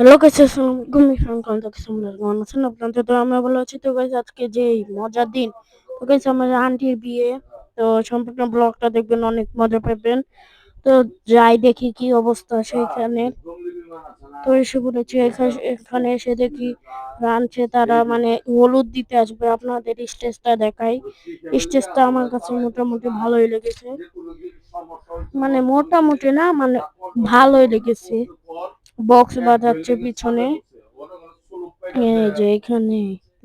Hello থেকে সামনে কেমন আছেন? আপনাদের তো আমরা ভালো আছি। তো আজকে যে মজার দিন, তো আমার আন্টির বিয়ে। তো সম্পূর্ণ ব্লগটা দেখবেন, অনেক মজা পাবেন। তো যাই দেখি কি অবস্থা সেইখানে তো এসে বলেছি এখা- এখানে এসে দেখি রাঁধছে তারা মানে হলুদ দিতে আসবে। আপনাদের স্টেজটা দেখাই। স্টেজটা আমার কাছে মোটামুটি ভালোই লেগেছে। মানে মোটামুটি না মানে ভালোই লেগেছে। বক্স বাজাচ্ছে পিছনে। এই যে এখানে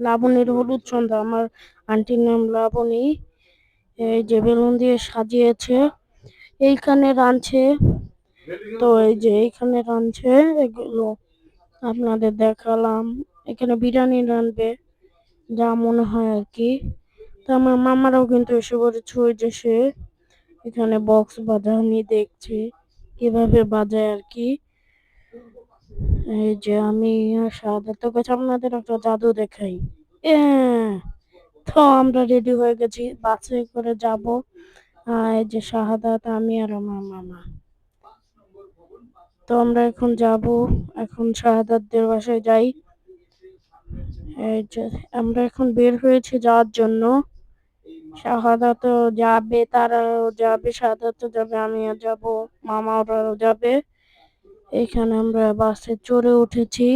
লাবণীর হলুদ সন্ধ্যা আমার আন্টির নাম লাবণী। এই যে বেলুন দিয়ে সাজিয়েছে এইখানে রাঁধছে। তো এই যে এইখানে রাঁধছে এগুলো আপনাদের দেখালাম। এখানে বিরিয়ানি রাঁধবে যা মনে হয় আর কি। তো আমার মামারাও কিন্তু এসে পড়েছে ওই যে সে এখানে বক্স বাজানি দেখছে কীভাবে বাজায় আর কি। এই যে আমি শাহাদাত কাছে আপনাদের একটা জাদু দেখাই। তো আমরা রেডি হয়ে গেছি বাসে করে যাব। এই যে শাহাদাত আমি আর আমার মামা। তো আমরা এখন যাব, এখন শাহাদাতদের বাসায় যাই। এই যে, আমরা এখন বের হয়েছি যাওয়ার জন্য। শাহাদাত যাবে, তারাও যাবে শাহাদাত যাবে, আমিও যাব মামা ওরাও যাবে। এখানে আমরা বাসে চড়ে উঠেছি।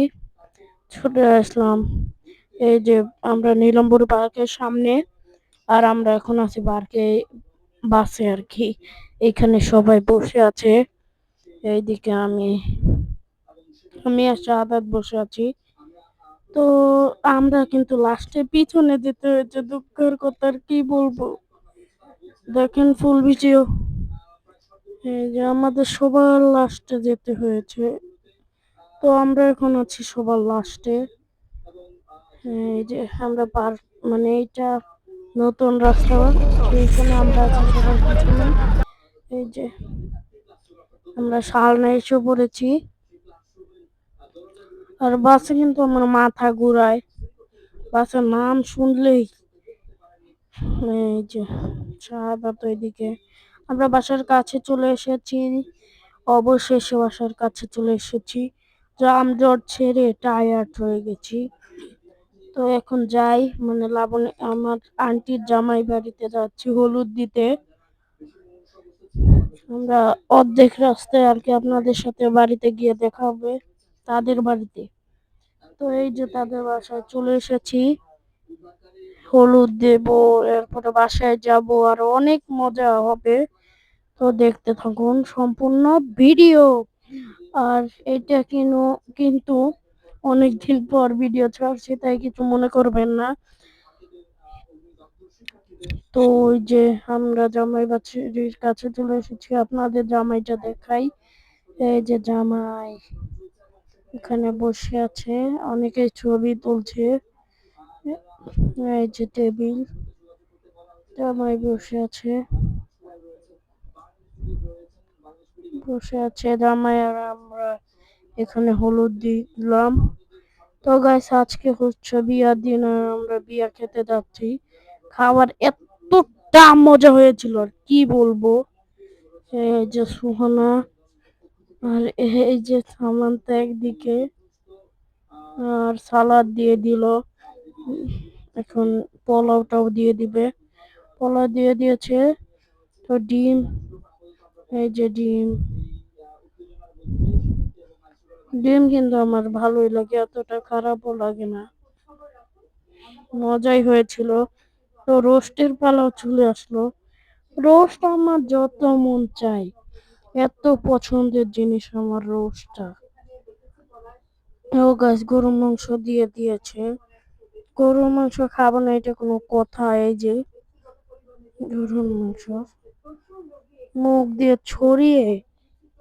ছুটে আসলাম। এই যে আমরা নীলম্বর পার্কের সামনে আর আমরা এখন আছি পার্কে বাসে আর কি। এখানে সবাই বসে আছে। এইদিকে আমি আমি আর শাহাদাত বসে আছি। তো আমরা কিন্তু লাস্টে পিছনে যেতে হয়েছে। দুঃখের কথা আর কি বলব? দেখেন ফুল ভিডিও এই যে আমাদের সবার লাস্টে যেতে হয়েছে। তো আমরা এখন আছি সবার লাস্টে এই যে আমরা পার মানে এইটা নতুন রাস্তা। এইখানে আমরা আছি সবার পিছনে। এই যে আমরা সালনা এসে পড়েছি। আর বাসে কিন্তু আমার মাথা ঘুরায়। বাসের নাম শুনলেই এই যে শাহাদাত ওইদিকে আমরা বাসার কাছে চলে এসেছি। অবশেষে বাসার কাছে চলে এসেছি। জামজট ছেড়ে টায়ার্ড হয়ে গেছি। তো এখন যাই মানে লাবণী, আমার আন্টির জামাই বাড়িতে যাচ্ছি হলুদ দিতে। আমরা অর্ধেক রাস্তায় আর কি আপনাদের সাথে বাড়িতে গিয়ে দেখা হবে, তাদের বাড়িতে। তো এই যে তাদের বাসায় চলে এসেছি। হলুদ দেব, এরপরে বাসায় যাব, আর অনেক মজা হবে। তো দেখতে থাকুন সম্পূর্ণ ভিডিও। আর এটা কিনো, কিন্তু অনেকদিন পর ভিডিও ছাড়ছি, তাই কিছু মনে করবেন না। তো ওই যে আমরা জামাই বাচ্চারির কাছে চলে এসেছি, আপনাদের জামাইটা দেখাই। এই যে জামাই এখানে বসে আছে, অনেকে ছবি তুলছে। এই যে টেবিল, জামাই বসে আছে। বসে আছে জামাই আর আমরা এখানে হলুদ দিলাম। তো গাইস আজকে হচ্ছে বিয়ার দিন আর আমরা বিয়া খেতে যাচ্ছি। খাবার এতটা মজা হয়েছিল, আর কি বলব? এই যে সুহানা আর এই যে সামান্তা একদিকে আর সালাদ দিয়ে দিল। এখন পোলাওটাও দিয়ে দিবে। পোলাও দিয়ে দিয়েছে, তো ডিম এই যে ডিম। ডিম কিন্তু আমার ভালোই লাগে, এতটা খারাপও লাগে না। মজাই হয়েছিল। তো রোস্টের পালাও চলে আসলো। রোস্ট আমার যত মন চাই এত পছন্দের জিনিস আমার রোস্টটা। ও গাছ গরুর মাংস দিয়ে দিয়েছে। গরুর মাংস খাব না, এটা কোনো কথা, এই যে গরুর মাংস। মুখ দিয়ে ছড়িয়ে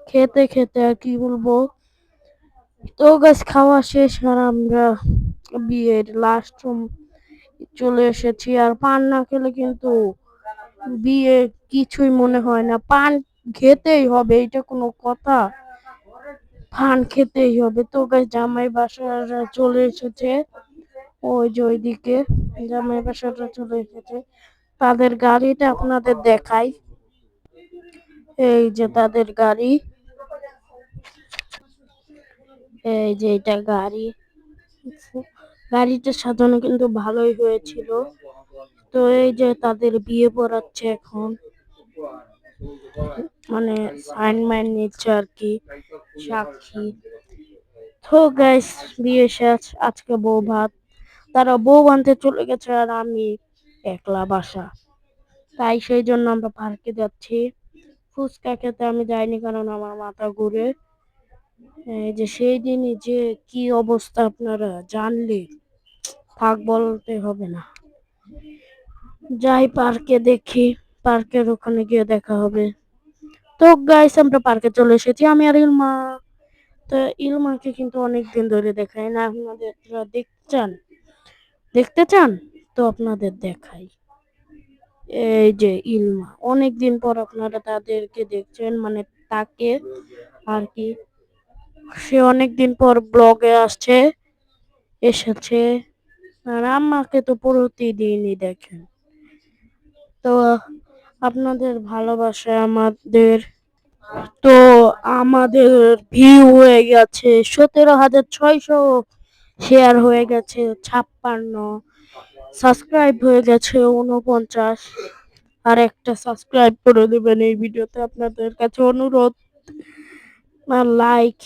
খেতে খেতে আর কি বলব? তো গাছ খাওয়া শেষ আর আমরা বিয়ের লাস্ট চলে এসেছি। আর পান না খেলে কিন্তু বিয়ে কিছুই মনে হয় না। পান খেতেই হবে, এটা কোনো কথা। পান খেতেই হবে। তো গাছ জামাই বাসারা চলে এসেছে। ওই যে ওইদিকে জামাই বাসাটা চলে এসেছে। তাদের গাড়িটা আপনাদের দেখাই। এই যে তাদের গাড়ি। এই যে এটা গাড়ি। গাড়িটা সাজানো কিন্তু ভালোই হয়েছিল। তো এই যে তাদের বিয়ে পড়াচ্ছে এখন। মানে সাইন মাইন নিচ্ছে আর কি, সাক্ষী। তো গাইস বিয়ে শেষ, আজকে বউ ভাত। তারা বউ বানতে চলে গেছে আর আমি একলা বাসা। তাই সেই জন্য আমরা পার্কে যাচ্ছি। ফুচকা খেতে আমি যাইনি কারণ আমার মাথা ঘুরে। এই যে সেই দিনই যে কি অবস্থা আপনারা জানলে, থাক বলতে হবে না। যাই পার্কে দেখি, পার্কের ওখানে গিয়ে দেখা হবে। তো গাইস আমরা পার্কে চলে এসেছি। আমি আর ইলমা। তো ইলমাকে কিন্তু অনেক দিন ধরে দেখাই না। আপনাদের দেখতে চান দেখতে চান, তো আপনাদের দেখাই। এই যে ইলমা অনেক দিন পর আপনারা তাদেরকে দেখছেন মানে তাকে আর কি। সে অনেক দিন পর ব্লগে আসছে, এসেছে, আর আমাকে তো প্রতিদিনই দেখেন। তো আপনাদের ভালোবাসা আমাদের, তো আমাদের ভিউ হয়ে গেছে, সতেরো হাজার ছয়শো শেয়ার হয়ে গেছে, ছাপ্পান্ন। সাবস্ক্রাইব হয়ে গেছে উনপঞ্চাশ আর একটা সাবস্ক্রাইব করে দেবেন এই ভিডিওতে আপনাদের কাছে অনুরোধ। লাইক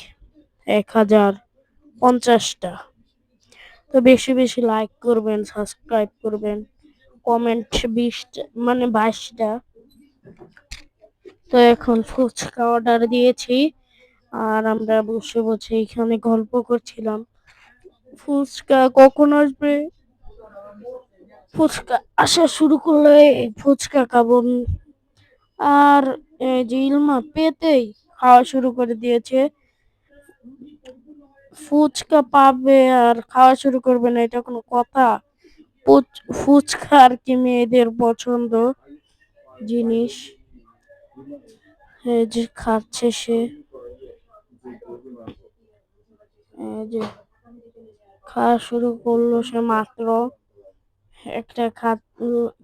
এক হাজার পঞ্চাশটা। তো বেশি বেশি লাইক করবেন, সাবস্ক্রাইব করবেন, কমেন্ট বিশটা মানে বাইশটা। তো এখন ফুচকা অর্ডার দিয়েছি। আর আমরা বসে বসে এখানে গল্প করছিলাম। ফুচকা কখন আসবে? ফুচকা আসা শুরু করলে ফুচকা খাব। আর এই যে ইলমা পেতেই খাওয়া শুরু করে দিয়েছে। ফুচকা পাবে আর খাওয়া শুরু করবে না, এটা কোনো কথা। ফুচকা আর কি মেয়েদের পছন্দ জিনিস। এই যে খাচ্ছে সে। এই যে খাওয়া শুরু করল সে মাত্র। একটা খাত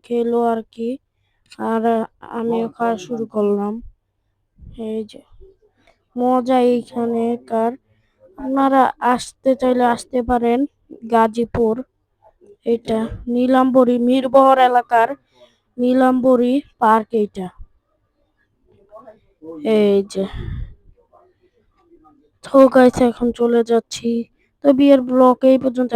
খেলো আর কি আর আমিও খাওয়া শুরু করলাম। এই যে মজা এইখানে কার? আপনারা আসতে চাইলে আসতে পারেন গাজীপুর। এটা নীলাম্বরী মিরবহর এলাকার নীলাম্বরী পার্ক এইটা। এই যে তো গাইছে এখন চলে যাচ্ছি। তো বিয়ের ব্লগ এই পর্যন্ত